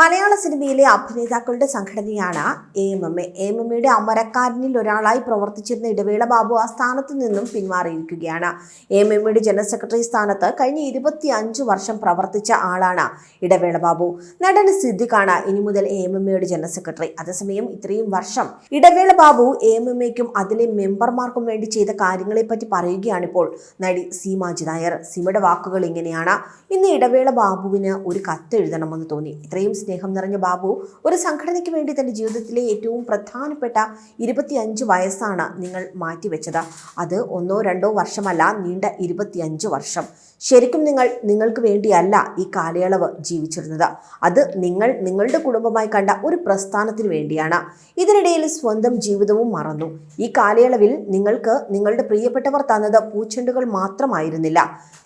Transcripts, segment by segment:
മലയാള സിനിമയിലെ അഭിനേതാക്കളുടെ സംഘടനയാണ് A M M A. M M എയുടെ അമരക്കാരനിൽ ഒരാളായി പ്രവർത്തിച്ചിരുന്ന ഇടവേള ബാബു ആ സ്ഥാനത്ത് നിന്നും പിന്മാറിയിരിക്കുകയാണ്. എ എം എം എയുടെ ജനറൽ സെക്രട്ടറി സ്ഥാനത്ത് കഴിഞ്ഞ ഇരുപത്തി അഞ്ച് വർഷം പ്രവർത്തിച്ച ആളാണ് ഇടവേള ബാബു. നടൻ സിദ്ദിഖാണ് ഇനി മുതൽ എ എം എം എയുടെ ജനറൽ സെക്രട്ടറി. അതേസമയം ഇത്രയും വർഷം Idavela Babu A M M എക്കും അതിലെ മെമ്പർമാർക്കും വേണ്ടി ചെയ്ത കാര്യങ്ങളെപ്പറ്റി പറയുകയാണിപ്പോൾ നടി സീമാജി നായർ സീമയുടെ വാക്കുകൾ ഇങ്ങനെയാണ്. ഇന്ന് ഇടവേള ബാബുവിന് ഒരു കത്ത് എഴുതണമെന്ന് തോന്നി. ഇത്രയും സ്നേഹം നിറഞ്ഞ ബാബു ഒരു സംഘടനയ്ക്ക് വേണ്ടി തന്റെ ജീവിതത്തിലെ ഏറ്റവും പ്രധാനപ്പെട്ട ഇരുപത്തിയഞ്ച് വയസ്സാണ് നിങ്ങൾ മാറ്റിവെച്ചത്. അത് ഒന്നോ രണ്ടോ വർഷമല്ല നീണ്ട ഇരുപത്തിയഞ്ച് വർഷം. ശരിക്കും നിങ്ങൾ നിങ്ങൾക്ക് വേണ്ടിയല്ല ഈ കാലയളവ് ജീവിച്ചിരുന്നത്. അത് നിങ്ങൾ നിങ്ങളുടെ കുടുംബമായി കണ്ട ഒരു പ്രസ്ഥാനത്തിന് വേണ്ടിയാണ്. ഇതിനിടയിൽ സ്വന്തം ജീവിതവും മറന്നു. ഈ കാലയളവിൽ നിങ്ങൾക്ക് നിങ്ങളുടെ പ്രിയപ്പെട്ടവർ തന്നത് പൂച്ചെണ്ടുകൾ മാത്രമായിരുന്നില്ല.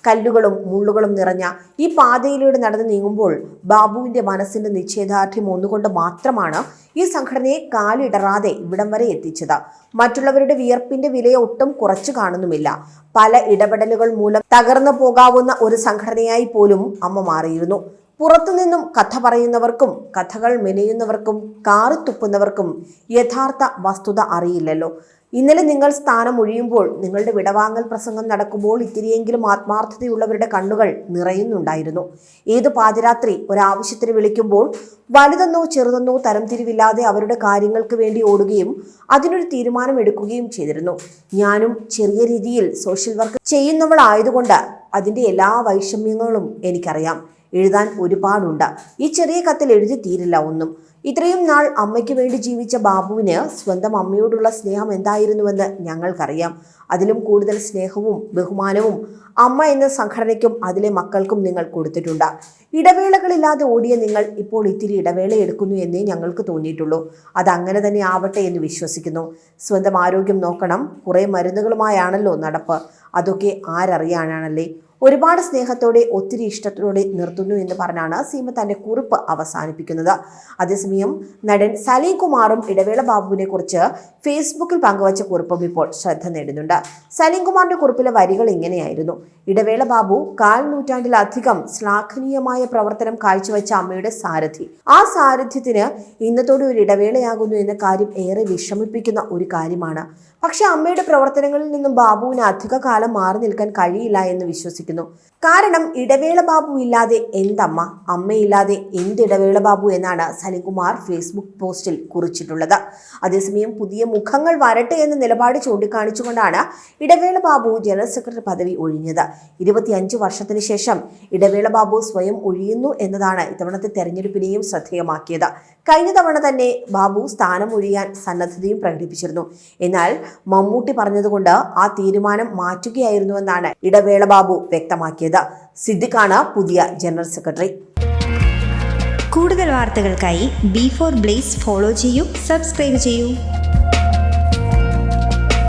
കല്ലുകളും മുള്ളുകളും നിറഞ്ഞ ഈ പാതയിലൂടെ നടന്നു നീങ്ങുമ്പോൾ ബാബുവിന്റെ മനസ്സിന്റെ നിശ്ചയദാർഢ്യം ഒന്നുകൊണ്ട് മാത്രമാണ് ഈ സംഘടനയെ കാലിടറാതെ ഇവിടം വരെ എത്തിച്ചത്. മറ്റുള്ളവരുടെ വിയർപ്പിന്റെ വിലയെ ഒട്ടും കുറച്ചു കാണുന്നുമില്ല. പല ഇടപെടലുകൾ മൂലം തകർന്നു പോകാവുന്ന ഒരു സംഘടനയായി പോലും അമ്മ മാറിയിരുന്നു. പുറത്തുനിന്നും കഥ പറയുന്നവർക്കും കഥകൾ മെനയുന്നവർക്കും കാറിത്തുപ്പുന്നവർക്കും യഥാർത്ഥ വസ്തുത അറിയില്ലല്ലോ. ഇന്നലെ നിങ്ങൾ സ്ഥാനം ഒഴിയുമ്പോൾ നിങ്ങളുടെ വിടവാങ്ങൽ പ്രസംഗം നടക്കുമ്പോൾ ഇത്തിരിയെങ്കിലും ആത്മാർത്ഥതയുള്ളവരുടെ കണ്ണുകൾ നിറയുന്നുണ്ടായിരുന്നു. ഏത് പാതിരാത്രി ഒരാവശ്യത്തിന് വിളിക്കുമ്പോൾ വലുതെന്നോ ചെറുതെന്നോ തരംതിരിവില്ലാതെ അവരുടെ കാര്യങ്ങൾക്ക് വേണ്ടി ഓടുകയും അതിനൊരു തീരുമാനം എടുക്കുകയും ചെയ്തിരുന്നു. ഞാനും ചെറിയ രീതിയിൽ സോഷ്യൽ വർക്ക് ചെയ്യുന്നവളായതുകൊണ്ട് അതിന്റെ എല്ലാ വൈഷമ്യങ്ങളും എനിക്കറിയാം. എഴുതാൻ ഒരുപാടുണ്ട്. ഈ ചെറിയ കത്തിൽ എഴുതി തീരില്ല ഒന്നും. ഇത്രയും നാൾ അമ്മയ്ക്ക് വേണ്ടി ജീവിച്ച ബാബുവിന് സ്വന്തം അമ്മയോടുള്ള സ്നേഹം എന്തായിരുന്നുവെന്ന് ഞങ്ങൾക്കറിയാം. അതിലും കൂടുതൽ സ്നേഹവും ബഹുമാനവും അമ്മ എന്ന സംഘടനയ്ക്കും അതിലെ മക്കൾക്കും നിങ്ങൾ കൊടുത്തിട്ടുണ്ട്. ഇടവേളകളില്ലാതെ ഓടിയ നിങ്ങൾ ഇപ്പോൾ ഇത്തിരി ഇടവേള എടുക്കുന്നു എന്നേ ഞങ്ങൾക്ക് തോന്നിയിട്ടുള്ളൂ. അത് അങ്ങനെ തന്നെ ആവട്ടെ എന്ന് വിശ്വസിക്കുന്നു. സ്വന്തം ആരോഗ്യം നോക്കണം. കുറേ മരുന്നുകളുമായാണല്ലോ നടപ്പ്. അതൊക്കെ ആരറിയാനാണല്ലേ? ഒരുപാട് സ്നേഹത്തോടെ ഒത്തിരി ഇഷ്ടത്തോടെ നിർത്തുന്നു എന്ന് പറഞ്ഞാണ് സീമ തന്റെ കുറിപ്പ് അവസാനിപ്പിക്കുന്നത്. അതേസമയം നടൻ സലീം കുമാറും ഇടവേള ബാബുവിനെ കുറിച്ച് ഫേസ്ബുക്കിൽ പങ്കുവച്ച കുറിപ്പും ഇപ്പോൾ ശ്രദ്ധ നേടുന്നുണ്ട്. സലീം കുമാറിന്റെ കുറിപ്പിലെ വരികൾ ഇങ്ങനെയായിരുന്നു. ഇടവേള ബാബു കാൽ നൂറ്റാണ്ടിലധികം ശ്ലാഘനീയമായ പ്രവർത്തനം കാഴ്ചവെച്ച അമ്മയുടെ സാരഥി. ആ സാരഥ്യത്തിന് ഇന്നത്തോടെ ഒരു ഇടവേളയാകുന്നു എന്ന കാര്യം ഏറെ വിഷമിപ്പിക്കുന്ന ഒരു കാര്യമാണ്. പക്ഷെ അമ്മയുടെ പ്രവർത്തനങ്ങളിൽ നിന്നും ബാബുവിന് അധിക കാലം മാറി നിൽക്കാൻ കഴിയില്ല എന്ന് വിശ്വസിക്കുന്നു. കാരണം ഇടവേള ബാബു ഇല്ലാതെ എന്തമ്മ? അമ്മയില്ലാതെ എന്ത് ഇടവേള ബാബു എന്നാണ് സലിംകുമാർ ഫേസ്ബുക്ക് പോസ്റ്റിൽ കുറിച്ചിട്ടുള്ളത്. അതേസമയം പുതിയ മുഖങ്ങൾ വരട്ടെ എന്ന നിലപാട് ചൂണ്ടിക്കാണിച്ചുകൊണ്ടാണ് ഇടവേള ബാബു ജനറൽ സെക്രട്ടറി പദവി ഒഴിഞ്ഞത്. ഇരുപത്തിയഞ്ച് വർഷത്തിന് ശേഷം ഇടവേള ബാബു സ്വയം ഒഴിയുന്നു എന്നതാണ് ഇത്തവണത്തെ തെരഞ്ഞെടുപ്പിനെയും ശ്രദ്ധേയമാക്കിയത്. കഴിഞ്ഞ തവണ തന്നെ ബാബു സ്ഥാനം ഒഴിയാൻ സന്നദ്ധതയും പ്രകടിപ്പിച്ചിരുന്നു. എന്നാൽ മമ്മൂട്ടി പറഞ്ഞതുകൊണ്ട് ആ തീരുമാനം മാറ്റുകയായിരുന്നുവെന്നാണ് ഇടവേള ബാബു വ്യക്തമാക്കിയത്. സിദ്ദിഖാണ് പുതിയ ജനറൽ സെക്രട്ടറി. കൂടുതൽ വാർത്തകൾക്കായി ബി ഫോർ ബ്ലേസ് ഫോളോ ചെയ്യൂ സബ്സ്ക്രൈബ് ചെയ്യൂ.